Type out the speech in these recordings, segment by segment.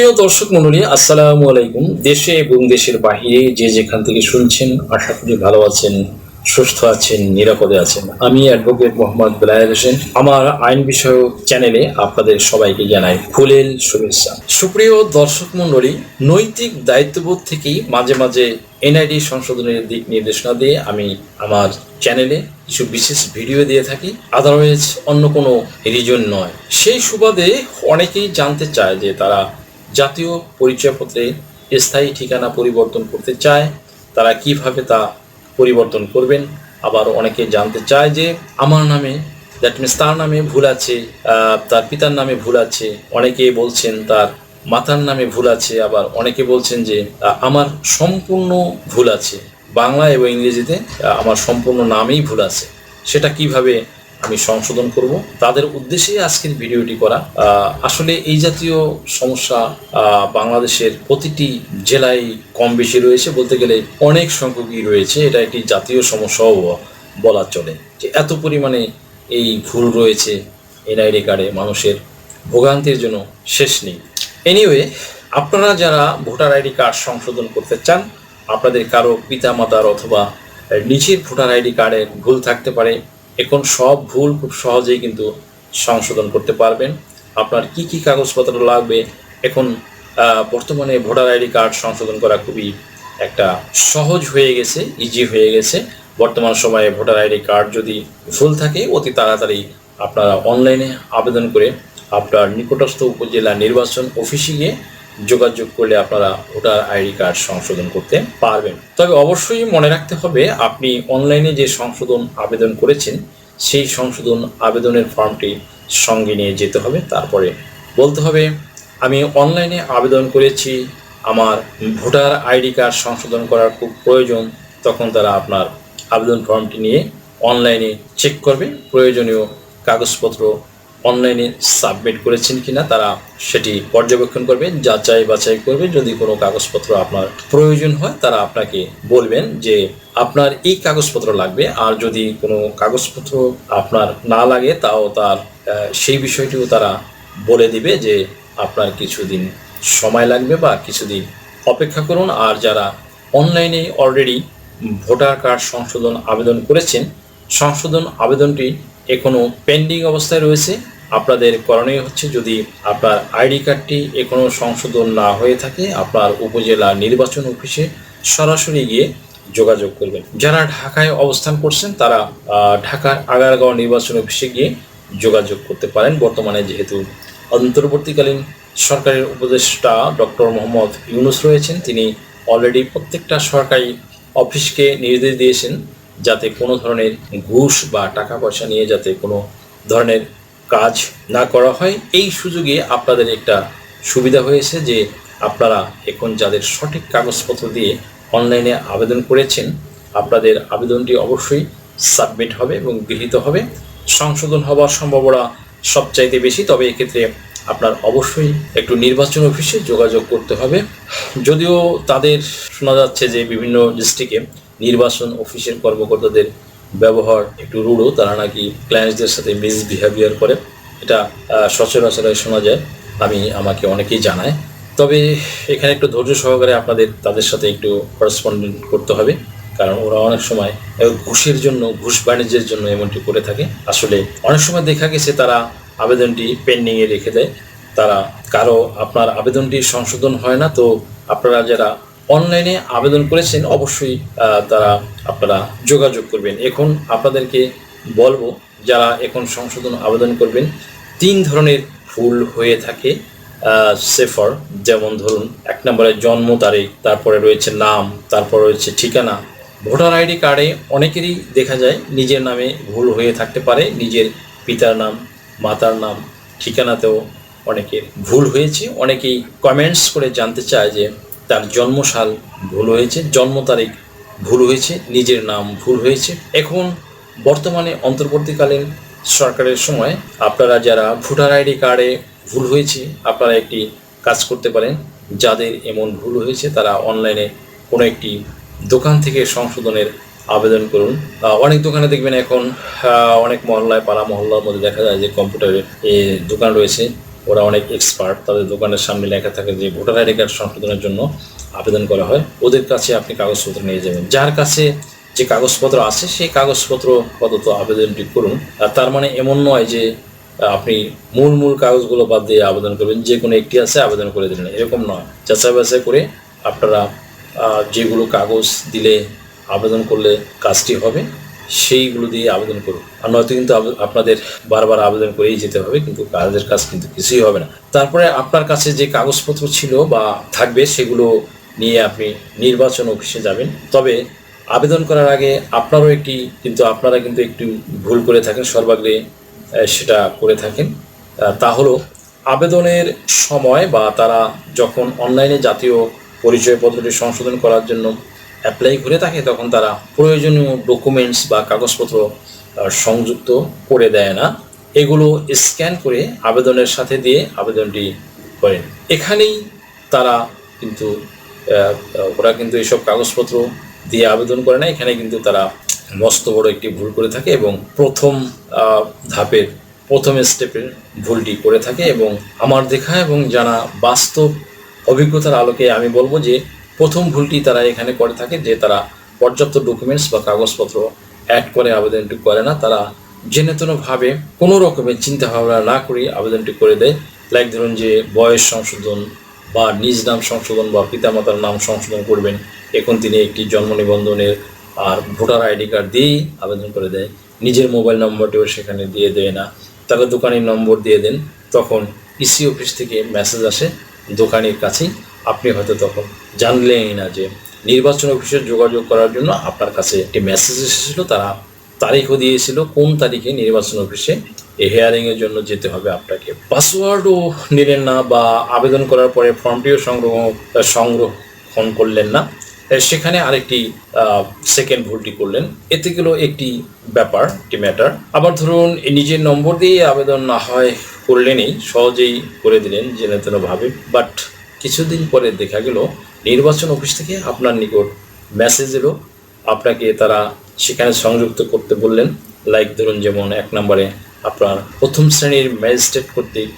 সুপ্রিয় দর্শক মন্ডলী আসসালামু আলাইকুম। দেশে এবং দেশের বাহিরে যে যেখান থেকে শুনছেন, আশা করি ভালো আছেন, সুস্থ আছেন, নিরাপদে আছেন। আমি অ্যাডভোকেট মোহাম্মদ বেলায়ের হোসেন। আমার আইন বিষয়ক চ্যানেলে আপনাদের সবাইকে জানাই ফুলেল শুভেচ্ছা। সুপ্রিয় দর্শক মন্ডলী নৈতিক দায়িত্ববোধ থেকেই মাঝে মাঝে এনআইডি সংশোধনের দিক নির্দেশনা দিয়ে আমি আমার চ্যানেলে কিছু বিশেষ ভিডিও দিয়ে থাকি। আদারওয়াইজ অন্য কোনো রিজন নয়। সেই সুবাদে অনেকেই জানতে চায় যে তারা জাতীয় পরিচয়পত্রে স্থায়ী ঠিকানা পরিবর্তন করতে চায়, তারা কীভাবে তা পরিবর্তন করবেন? আবার অনেকে জানতে চায় যে, আমার নামে, দ্যাট মিনস তার নামে ভুল আছে তার পিতার নামে ভুল আছে। অনেকে বলছেন, তার মাতার নামে ভুল আছে। আবার অনেকে বলছেন যে আমার সম্পূর্ণ ভুল আছে। বাংলা এবং ইংরেজিতে আমার সম্পূর্ণ নামেই ভুল আছে। সেটা কীভাবে আমি সংশোধন করব। তাদের উদ্দেশ্যেই আজকের ভিডিওটি করা। আসলে এই জাতীয় সমস্যা বাংলাদেশের প্রতিটি জেলায় কম বেশি রয়েছে বলতে গেলে অনেক সংখ্যকই রয়েছে। এটা একটি জাতীয় সমস্যাও বলা চলে যে এত পরিমাণে এই ভুল রয়েছে এনআইডি কার্ডে, মানুষের ভোগান্তির জন্য শেষ নেই। এনিওয়ে আপনারা যারা ভোটার আইডি কার্ড সংশোধন করতে চান, আপনাদের কারও পিতা মাতার অথবা নিজের ভোটার আইডি কার্ডের ভুল থাকতে পারে এখন সব ভুল খুব সহজেই কিন্তু সংশোধন করতে পারবেন। আপনার কি কি কাগজপত্র লাগবে? এখন বর্তমানে ভোটার আইডি কার্ড সংশোধন করা খুবই একটা সহজ হয়ে গেছে ইজি হয়ে গেছে। বর্তমান সময়ে ভোটার আইডি কার্ড যদি ভুল থাকে, অতি তাড়াতাড়ি আপনারা অনলাইনে আবেদন করে আপনার নিকটস্থ উপজেলা নির্বাচন অফিসে গিয়ে যোগাযোগ করলে আপনারা ভোটার আইডি কার্ড সংশোধন করতে পারবেন। তবে অবশ্যই মনে রাখতে হবে, আপনি অনলাইনে যে সংশোধন আবেদন করেছেন, সেই সংশোধন আবেদনের ফর্মটি সঙ্গে নিয়ে যেতে হবে। তারপরে বলতে হবে, আমি অনলাইনে আবেদন করেছি, আমার ভোটার আইডি কার্ড সংশোধন করার খুব প্রয়োজন, তখন তারা আপনার আবেদন ফর্মটি নিয়ে অনলাইনে চেক করবে। প্রয়োজনীয় কাগজপত্র অনলাইনে সাবমিট করেছেন কিনা তারা সেটি পর্যবেক্ষণ করবে, যাচাই বাছাই করবে। যদি কোনো কাগজপত্র আপনার প্রয়োজন হয়, তারা আপনাকে বলবেন যে আপনার এই কাগজপত্র লাগবে। আর যদি কোনো কাগজপত্র আপনার না লাগে, তাও তার সেই বিষয়টিও তারা বলে দিবে যে আপনার কিছুদিন সময় লাগবে বা কিছুদিন অপেক্ষা করুন। আর যারা অনলাইনে অলরেডি ভোটার কার্ড সংশোধন আবেদন করেছেন, সংশোধন আবেদনটি এখনও পেন্ডিং অবস্থায় রয়েছে। আপনাদের করণীয় হচ্ছে যদি আপনার আইডি কার্ডটি এখনও সংশোধন না হয়ে থাকে, আপনার উপজেলা নির্বাচন অফিসে সরাসরি গিয়ে যোগাযোগ করবেন। যারা ঢাকায় অবস্থান করছেন, তারা ঢাকার আগারগাঁও নির্বাচন অফিসে গিয়ে যোগাযোগ করতে পারেন। বর্তমানে যেহেতু অন্তর্বর্তীকালীন সরকারের উপদেষ্টা ডক্টর মোহাম্মদ ইউনুস রয়েছেন, তিনি অলরেডি প্রত্যেকটা সরকারি অফিসকে নির্দেশ দিয়েছেন। যাতে কোনো ধরনের ঘুষ বা টাকা পয়সা নিয়ে যাতে কোনো ধরনের কাজ না করা হয়। এই সুযোগে আপনাদের একটা সুবিধা হয়েছে যে আপনারা এখন যাদের সঠিক কাগজপত্র দিয়ে অনলাইনে আবেদন করেছেন, আপনাদের আবেদনটি অবশ্যই সাবমিট হবে এবং গৃহীত হবে। সংশোধন হওয়ার সম্ভাবনা সবচাইতে বেশি, তবে এক্ষেত্রে আপনার অবশ্যই একটু নির্বাচন অফিসে যোগাযোগ করতে হবে। যদিও তাদের শোনা যাচ্ছে যে বিভিন্ন ডিস্ট্রিক্টে নির্বাচন অফিসের কর্মকর্তাদের ব্যবহার একটু রুড়ো, তারা নাকি ক্লায়েন্টসদের সাথে মিসবিহেভিয়ার করে। এটা সচরাচর শোনা যায়, আমি, আমাকে অনেকেই জানায়। তবে এখানে একটু ধৈর্য সহকারে আপনাদের, তাদের সাথে একটু করেসপন্ডেন্ট করতে হবে, কারণ ওরা অনেক সময় ঘুষের জন্য, ঘুষ বাণিজ্যের জন্য এমনটি করে থাকে। আসলে অনেক সময় দেখা গেছে তারা আবেদনটি পেন্ডিংয়ে রেখে দেয়। তারা কারও, আপনার আবেদনটি সংশোধন হয় না, তো আপনারা যারা অনলাইনে আবেদন করেছেন, অবশ্যই তারা আপনারা যোগাযোগ করবেন। এখন আপনাদেরকে বলব, যারা এখন সংশোধন আবেদন করবেন, তিন ধরনের ভুল হয়ে থাকে সেফার, যেমন ধরুন, এক নম্বরে জন্ম তারিখ, তারপরে রয়েছে নাম, তারপর রয়েছে ঠিকানা। ভোটার আইডি কার্ডে অনেকেরই দেখা যায়, নিজের নামে ভুল হয়ে থাকতে পারে, নিজের পিতার নাম, মাতার নাম, ঠিকানাতেও অনেকের ভুল হয়েছে। অনেকেই কমেন্টস করে জানতে চায় যে তার জন্মসাল ভুল হয়েছে, জন্ম তারিখ ভুল হয়েছে, নিজের নাম ভুল হয়েছে। এখন বর্তমানে অন্তর্বর্তীকালীন সরকারের সময় আপনারা যারা ভোটার আইডি কার্ডে ভুল হয়েছে, আপনারা একটি কাজ করতে পারেন। যাদের এমন ভুল হয়েছে, তারা অনলাইনে কোনো একটি দোকান থেকে সংশোধনের আবেদন করুন। অনেক দোকানে দেখবেন এখন অনেক মহল্লায়, পাড়া মহল্লার মধ্যে দেখা যায় যে কম্পিউটারের দোকান রয়েছে। ওরা অনেক এক্সপার্ট তাদের দোকানের সামনে লেখা থাকে যে ভোটার আইডি কার্ড সংশোধনের জন্য আবেদন করা হয়। ওদের কাছে আপনি কাগজপত্র নিয়ে যাবেন। যার কাছে যে কাগজপত্র আছে, সেই কাগজপত্র পদত আবেদনটি করুন। আর তার মানে এমন নয় যে, আপনি মূল মূল কাগজগুলো বাদ দিয়ে আবেদন করবেন, যে কোনো একটি আছে, আবেদন করে দিলেন। এরকম নয়। যাচাই বাছাই করে আপনারা যেগুলো কাগজ দিলে আবেদন করলে কাজটি হবে। সেইগুলো দিয়ে আবেদন করুন। আর নয়তো কিন্তু আপনাদের বারবার আবেদন করেই যেতে হবে, কিন্তু কাজের কাজ কিন্তু কিছুই হবে না। তারপরে আপনার কাছে যে কাগজপত্র ছিল বা থাকবে সেগুলো নিয়ে আপনি নির্বাচন অফিসে যাবেন। তবে আবেদন করার আগে আপনারও একটি, কিন্তু আপনারা কিন্তু একটু ভুল করে থাকেন, সর্বাগ্রে সেটা করে থাকেন। তা হলো আবেদনের সময় বা তারা যখন অনলাইনে জাতীয় পরিচয়পত্রটি সংশোধন করার জন্য অ্যাপ্লাই করে থাকে, তখন তারা প্রয়োজনীয় ডকুমেন্টস বা কাগজপত্র সংযুক্ত করে দেয় না। এগুলো স্ক্যান করে আবেদনের সাথে দিয়ে আবেদনটি করেন। এখানেই তারা কিন্তু ওরা কিন্তু এইসব কাগজপত্র দিয়ে আবেদন করে না। এখানে কিন্তু তারা মস্ত বড় একটি ভুল করে থাকে এবং প্রথম ধাপের, প্রথম স্টেপের ভুলটি করে থাকে এবং আমার দেখা এবং জানা বাস্তব অভিজ্ঞতার আলোকে আমি বলব যে প্রথম ভুলটি তারা এখানে করে থাকে যে তারা পর্যাপ্ত ডকুমেন্টস বা কাগজপত্র অ্যাড করে আবেদনটি করে না। তারা জেনে ভাবে কোনো রকমের চিন্তা ভাবনা না করে আবেদনটি করে দেয়। লাইক ধরুন যে বয়স সংশোধন বা নিজ নাম সংশোধন বা পিতামাতার নাম সংশোধন করবেন। এখন তিনি একটি জন্ম নিবন্ধনের আর ভোটার আইডি কার্ড দিয়েই আবেদন করে দেয়। নিজের মোবাইল নম্বরটিও সেখানে দিয়ে দেয় না। তারা দোকানের নম্বর দিয়ে দেন। তখন ইসি অফিস থেকে মেসেজ আসে দোকানের কাছেই। আপনি হয়তো তখন জানলেনই না যে নির্বাচন অফিসে যোগাযোগ করার জন্য আপনার কাছে একটি মেসেজ এসেছিল, তারা তারিখও দিয়েছিল, কোন তারিখে নির্বাচন অফিসে এই হেয়ারিংয়ের জন্য যেতে হবে আপনাকে। পাসওয়ার্ডও নিলেন না বা আবেদন করার পরে ফর্মটিও সংগ্রহ, সংরক্ষণ করলেন না। সেখানে আরেকটি সেকেন্ড ভুলটি করলেন। এতে গেল একটি ব্যাপার, একটি ম্যাটার আবার ধরুন নিজের নম্বর দিয়ে আবেদন না হয় করলেনই, সহজেই করে দিলেন জেনে তেনভাবে বাট কিছুদিন পরে দেখা গেল, নির্বাচন অফিস থেকে আপনার নিকট মেসেজ এলো। আপনাকে তারা সেখানে সংযুক্ত করতে বললেন। লাইক ধরুন যেমন এক নম্বরে আপনার প্রথম শ্রেণির ম্যাজিস্ট্রেট কর্তৃক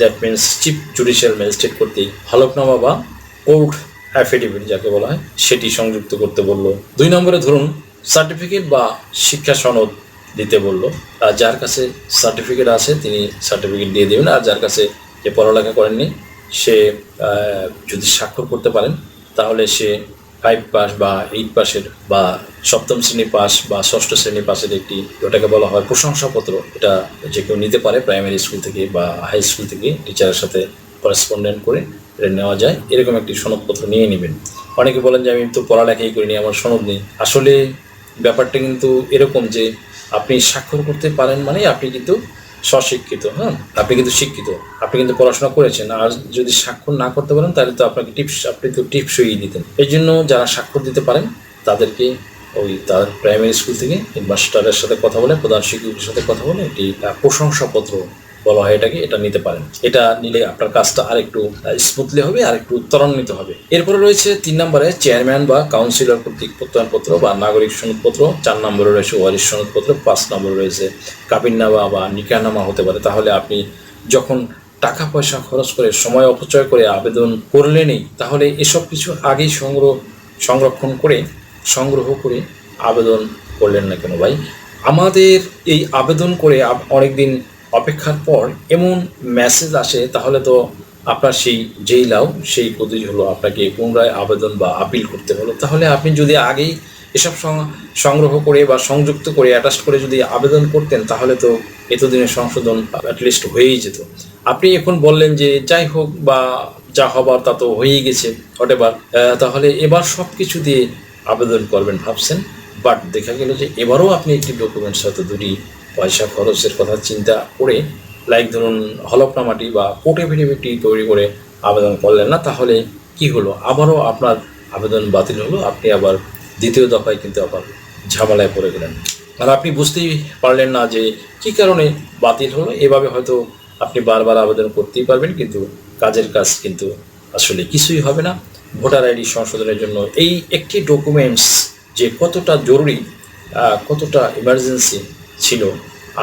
that means chief judicial magistrate কর্তৃক হলফনামা বা কোর্ট অ্যাফিডেভিট যাকে বলা হয়, সেটি সংযুক্ত করতে বলল। দুই নম্বরে ধরুন সার্টিফিকেট বা শিক্ষা সনদ দিতে বলল। আর যার কাছে সার্টিফিকেট আছে, তিনি সার্টিফিকেট দিয়ে দেবেন। আর যার কাছে যে পড়ালেখা করেননি সে যদি স্বাক্ষর করতে পারেন, তাহলে সে ফাইভ পাস বা এইট পাসের বা সপ্তম শ্রেণি পাস বা ষষ্ঠ শ্রেণি পাসের একটি ওটাকে বলা হয় প্রশংসাপত্র। এটা যে কেউ নিতে পারে প্রাইমারি স্কুল থেকে বা হাই স্কুল থেকে টিচারের সাথে করেসপন্ডেন্ট করে এটা নেওয়া যায়। এরকম একটি সনদপত্র নিয়ে নেবেন। অনেকে বলেন যে, আমি তো পড়ালেখাই করিনি, আমার সনদ নেই। আসলে ব্যাপারটা কিন্তু এরকম যে, আপনি স্বাক্ষর করতে পারেন মানে আপনি কিন্তু স্বশিক্ষিত হ্যাঁ? আপনি কিন্তু শিক্ষিত। আপনি কিন্তু পড়াশোনা করেছেন। আর যদি স্বাক্ষর না করতে পারেন, তাহলে তো আপনাকে টিপস, আপনি তো টিপস টিপসই দিতেন। এই জন্য যারা স্বাক্ষর দিতে পারেন, তাদেরকে ওই তার প্রাইমারি স্কুল থেকে হেডমাস্টারের সাথে কথা বলে, প্রধান শিক্ষকের সাথে কথা বলে একটি প্রশংসাপত্র বলা হয় এটাকে, এটা নিতে পারেন। এটা নিলে আপনার কাজটা আরেকটু স্মুথলি হবে আর একটু ত্বরান্বিত হবে। এরপরে রয়েছে তিন নম্বরে চেয়ারম্যান বা কাউন্সিলর কর্তৃক প্রত্যয়নপত্র বা নাগরিক সনদপত্র। চার নম্বরে রয়েছে ওয়ারিশ সনদপত্র, পাঁচ নম্বরে রয়েছে কাবিননামা বা নিকাহনামা হতে পারে। তাহলে আপনি যখন টাকা পয়সা খরচ করে সময় অপচয় করে আবেদন করলেনই, তাহলে এসব কিছু আগেই সংগ্রহ, সংরক্ষণ করে, সংগ্রহ করে আবেদন করলেন না কেন ভাই? আমাদের এই আবেদন করে অনেক দিন অপেক্ষার পর এমন মেসেজ আসে, তাহলে তো আপনার সেই যেই লাভ সেই পদ্ধতি হলো আপনাকে পুনরায় আবেদন বা আপিল করতে হলো। তাহলে আপনি যদি আগেই এসব সংগ্রহ করে বা সংযুক্ত করে অ্যাটাচ করে যদি আবেদন করতেন, তাহলে তো এতদিনের সংশোধন অ্যাটলিস্ট হয়েই যেত। আপনি এখন বললেন যে যাই হোক বা যা হবার তা তো হয়েই গেছে হোটেবার তাহলে এবার সব কিছু দিয়ে আবেদন করবেন ভাবছেন। বাট দেখা গেল যে এবারও আপনি একটি ডকুমেন্টস হয়তো দুটি পয়সা খরচের কথা চিন্তা করে লাইক ধরুন হলফনামাটি বা এফিডেভিটটি তৈরি করে আবেদন করলেন না, তাহলে কি হলো? আবারও আপনার আবেদন বাতিল হলো, আপনি আবার দ্বিতীয় দফায় কিন্তু আবার ঝামেলায় পড়ে গেলেন। আর আপনি বুঝতেই পারলেন না যে কি কারণে বাতিল হলো, এভাবে হয়তো আপনি বারবার আবেদন করতেই পারবেন, কিন্তু কাজের কাজ কিন্তু আসলে কিছুই হবে না। ভোটার আইডি সংশোধনের জন্য এই একটি ডকুমেন্টস যে কতটা জরুরি কতটা ইমার্জেন্সি ছিল।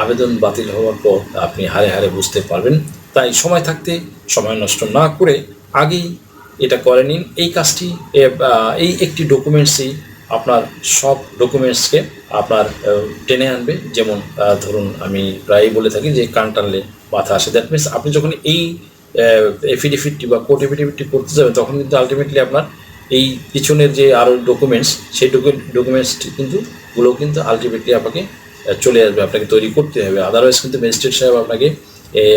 আবেদন বাতিল হওয়ার পর আপনি হারে হারে বুঝতে পারবেন। তাই সময় থাকতে সময় নষ্ট না করে আগেই এটা করে নিন। এই কাজটি এই একটি ডকুমেন্টসই আপনার সব ডকুমেন্টসকে আপনার টেনে আনবে। যেমন ধরুন আমি প্রায়ই বলে থাকি যে কান টানলে মাথা আসে। দ্যাট মিনস আপনি যখন এই এফিডেভিটটি বা কোর্ট এফিডেভিটটি করতে যাবেন, তখন কিন্তু আলটিমেটলি আপনার এই পিছনের যে আরও ডকুমেন্টস সেই ডকুমেন্টসটি কিন্তু, গুলো কিন্তু আলটিমেটলি আপনাকে চলে আসবে, আপনাকে তৈরি করতে হবে। আদারওয়াইজ কিন্তু ম্যাজিস্ট্রেট সাহেব আপনাকে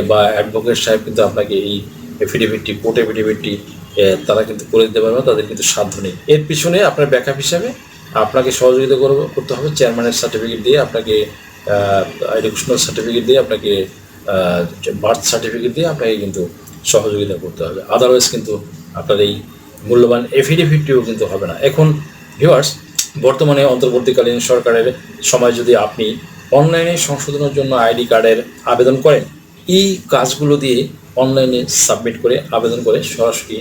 বা অ্যাডভোকেট সাহেব কিন্তু আপনাকে এই এফিডেভিটটি কোর্ট এফিডেভিটটি তারা কিন্তু করে দিতে পারবে, তাদের কিন্তু সাধ্য নেই। এর পিছনে আপনার ব্যাকআপ হিসাবে আপনাকে সহযোগিতা করব- করতে হবে চেয়ারম্যানের সার্টিফিকেট দিয়ে আপনাকে এডুকেশনাল সার্টিফিকেট দিয়ে আপনাকে বার্থ সার্টিফিকেট দিয়ে আপনাকে কিন্তু সহযোগিতা করতে হবে। আদারওয়াইজ কিন্তু আপনার এই মূল্যবান এফিডেভিটটিও কিন্তু হবে না। এখন ভিউয়ার্স বর্তমানে অন্তর্বর্তীকালীন সরকারের সময় যদি আপনি অনলাইনে সংশোধনের জন্য আইডি কার্ডের আবেদন করেন, এই কাজগুলো দিয়ে অনলাইনে সাবমিট করে আবেদন করে সরাসরি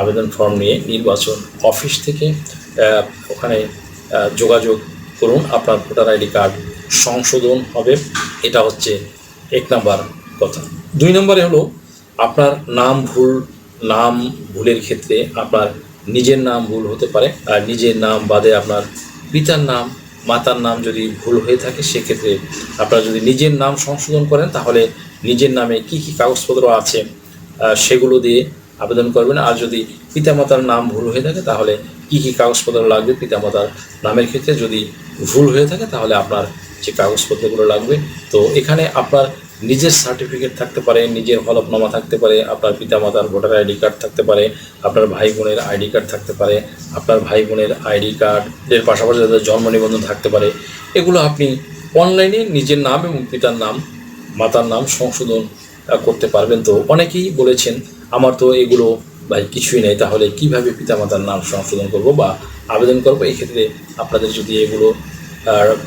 আবেদন ফর্ম নিয়ে নির্বাচন অফিস থেকে ওখানে যোগাযোগ করুন। আপনার ভোটার আইডি কার্ড সংশোধন হবে। এটা হচ্ছে এক নাম্বার কথা। দুই নম্বরে হলো, আপনার নাম ভুল, নাম ভুলের ক্ষেত্রে আপনার নিজের নাম ভুল হতে পারে। আর নিজের নাম বাদে আপনার পিতার নাম, মাতার নাম যদি ভুল হয়ে থাকে, সেক্ষেত্রে আপনারা যদি নিজের নাম সংশোধন করেন, তাহলে নিজের নামে কি কি কাগজপত্র আছে সেগুলো দিয়ে আবেদন করবেন। আর যদি পিতামাতার নাম ভুল হয়ে থাকে, তাহলে কি কি কাগজপত্র লাগবে পিতামাতার নামের ক্ষেত্রে? যদি ভুল হয়ে থাকে, তাহলে আপনার যে কাগজপত্রগুলো লাগবে, তো এখানে আপনার নিজের সার্টিফিকেট থাকতে পারে, নিজের হলফনামা থাকতে পারে, আপনার পিতামাতার ভোটার আইডি কার্ড থাকতে পারে, আপনার ভাই বোনের আইডি কার্ড থাকতে পারে, আপনার ভাই বোনের আইডি কার্ডের পাশাপাশি তাদের জন্ম নিবন্ধন থাকতে পারে। এগুলো আপনি অনলাইনে নিজের নাম এবং পিতার নাম, মাতার নাম সংশোধন করতে পারবেন। তো অনেকেই বলেছেন, আমার তো এগুলো ভাই কিছুই নেই, তাহলে কীভাবে পিতামাতার নাম সংশোধন করব বা আবেদন করব? এই ক্ষেত্রে আপনাদের যদি এগুলো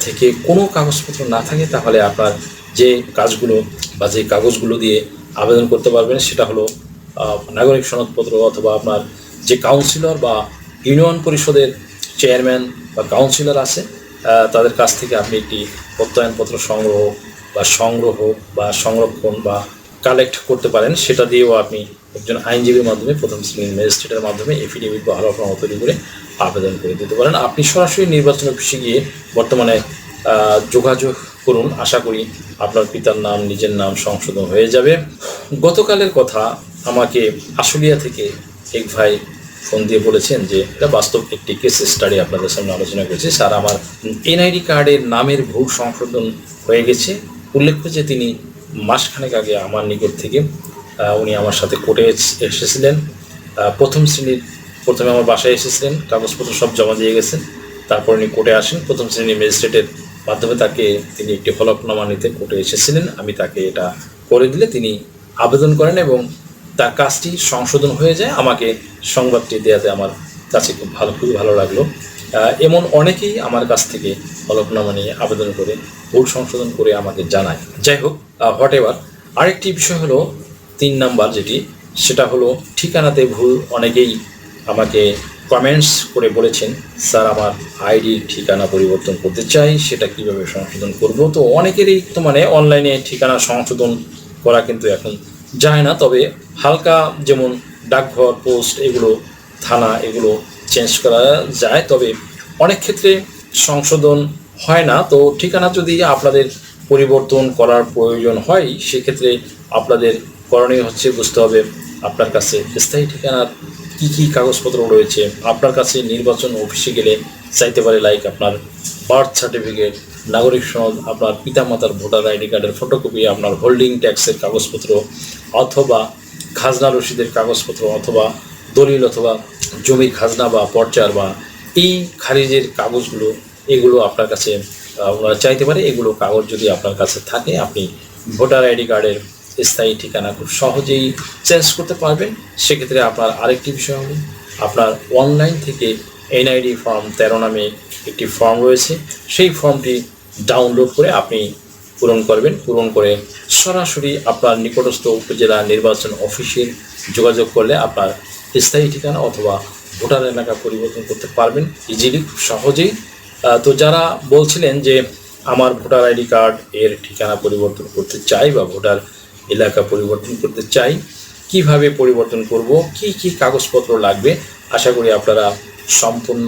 থেকে কোনো কাগজপত্র না থাকে, তাহলে আপনার যে কাজগুলো বা যে কাগজগুলো দিয়ে আবেদন করতে পারবেন, সেটা হলো নাগরিক সনদপত্র অথবা আপনার যে কাউন্সিলর বা ইউনিয়ন পরিষদের চেয়ারম্যান বা কাউন্সিলর আছে তাদের কাছ থেকে আপনি একটি প্রত্যয়নপত্র সংগ্রহ বা সংগ্রহ বা সংরক্ষণ বা কালেক্ট করতে পারেন। সেটা দিয়েও আপনি একজন আইনজীবীর মাধ্যমে, প্রথম শ্রেণির ম্যাজিস্ট্রেটের মাধ্যমে এফিডেভিট বা হলফনামা তৈরি করে আবেদন করে দিতে পারেন। আপনি সরাসরি নির্বাচন অফিসে গিয়ে বর্তমানে যোগাযোগ করুন। আশা করি আপনার পিতার নাম, নিজের নাম সংশোধন হয়ে যাবে। গতকালের কথা আমাকে আশুলিয়া থেকে এক ভাই ফোন দিয়ে বলেছেন যে, এটা বাস্তব একটি কেস স্টাডি আপনাদের সামনে আলোচনা করেছি। স্যার, আমার এনআইডি কার্ডের নামের ভুল সংশোধন হয়ে গেছে। উল্লেখ্য যে তিনি মাসখানেক আগে আমার নিকট থেকে উনি আমার সাথে কোর্টে এসেছিলেন। প্রথম শ্রেণির, প্রথমে আমার বাসায় এসেছিলেন। কাগজপত্র সব জমা দিয়ে গেছেন। তারপর উনি কোর্টে আসেন। প্রথম শ্রেণির ম্যাজিস্ট্রেটের মাধ্যমে তাকে তিনি একটি হলফনামা নিতে কোর্টে এসেছিলেন। আমি তাকে এটা করে দিলে তিনি আবেদন করেন এবং তার কাজটি সংশোধন হয়ে যায়। আমাকে সংবাদটি দেওয়াতে আমার কাছে খুব ভালো, খুবই ভালো লাগল। এমন অনেকেই আমার কাছ থেকে হলফনামা নিয়ে আবেদন করে, ভুল সংশোধন করে আমাকে জানায়। যাই হোক হোয়াট এভার। আরেকটি বিষয় হলো তিন নাম্বার যেটি, সেটা হলো ঠিকানাতে ভুল অনেকেই আমাকে কমেন্টস করে বলেছেন, স্যার, আমার আইডির ঠিকানা পরিবর্তন করতে চাই, সেটা কীভাবে সংশোধন করব? তো অনেকেরই তো মানে অনলাইনে ঠিকানা সংশোধন করা কিন্তু এখন যায় না, তবে হালকা যেমন ডাকঘর, পোস্ট এগুলো, থানা এগুলো চেঞ্জ করা যায়, তবে অনেক ক্ষেত্রে সংশোধন হয় না। তো ঠিকানা যদি আপনাদের পরিবর্তন করার প্রয়োজন হয়, সেক্ষেত্রে আপনাদের করণীয় হচ্ছে বুঝতে হবে আপনার কাছে স্থায়ী ঠিকানার কী কী কাগজপত্র রয়েছে? আপনার কাছে নির্বাচন অফিসে গেলে চাইতে পারে লাইক আপনার বার্থ সার্টিফিকেট নাগরিক সনদ, আপনার পিতামাতার ভোটার আইডি কার্ডের ফটোকপি আপনার হোল্ডিং ট্যাক্সের কাগজপত্র, অথবা খাজনা রসিদের কাগজপত্র, অথবা দলিল অথবা জমির খাজনা বা পর্চার বা এই খারিজের কাগজগুলো, এগুলো আপনার কাছে চাইতে পারে, এগুলো কাগজ যদি আপনার কাছে থাকে, আপনি ভোটার আইডি কার্ডের স্থায়ী ঠিকানা খুব সহজেই চেঞ্জ করতে পারবেন। সেক্ষেত্রে আপনার আরেকটি বিষয় হলো আপনার অনলাইন থেকে এনআইডি ফর্ম তেরো নামে একটি ফর্ম রয়েছে। সেই ফর্মটি ডাউনলোড করে আপনি পূরণ করবেন। পূরণ করে সরাসরি আপনার নিকটস্থ উপজেলা নির্বাচন অফিসের যোগাযোগ করলে আপনার স্থায়ী ঠিকানা অথবা ভোটার এলাকা পরিবর্তন করতে পারবেন ইজিলি খুব সহজেই। তো যারা বলছিলেন যে আমার ভোটার আইডি কার্ড এর ঠিকানা পরিবর্তন করতে চাই বা ভোটার এলাকা পরিবর্তন করতে চাই। কীভাবে পরিবর্তন করব? কি কি কাগজপত্র লাগবে? আশা করি আপনারা সম্পূর্ণ